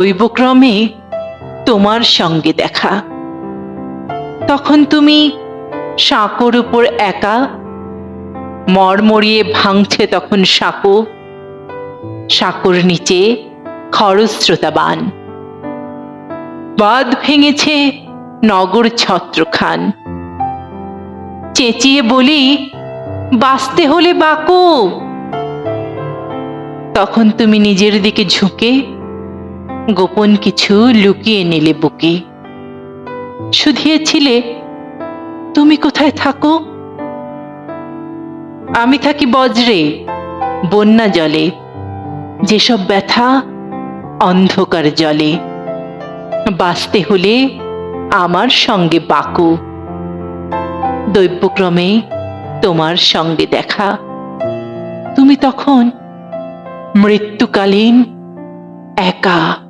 দৈবক্রমে তোমার সঙ্গে দেখা। তখন তুমি সাঁকোর উপর একা মরমরিয়ে ভাঙছে তখন সাঁকো সাঁকোর নিচে খরস্রোতাবান। বাদ ভেঙেছে নগর ছত্রখান। চেঁচিয়ে বলি, বাঁচতে হলে বাকো। তখন তুমি নিজের দিকে ঝুঁকে গোপন কিছু লুকিয়ে নিলে বুকে। শুধিয়েছিলে, তুমি কোথায় থাকো? আমি থাকি বজ্রে, বন্যা জলে, যেসব ব্যথা অন্ধকার জলে। বাঁচতে হলে আমার সঙ্গে বাকু। দৈব্যক্রমে তোমার সঙ্গে দেখা। তুমি তখন মৃত্যুকালীন একা।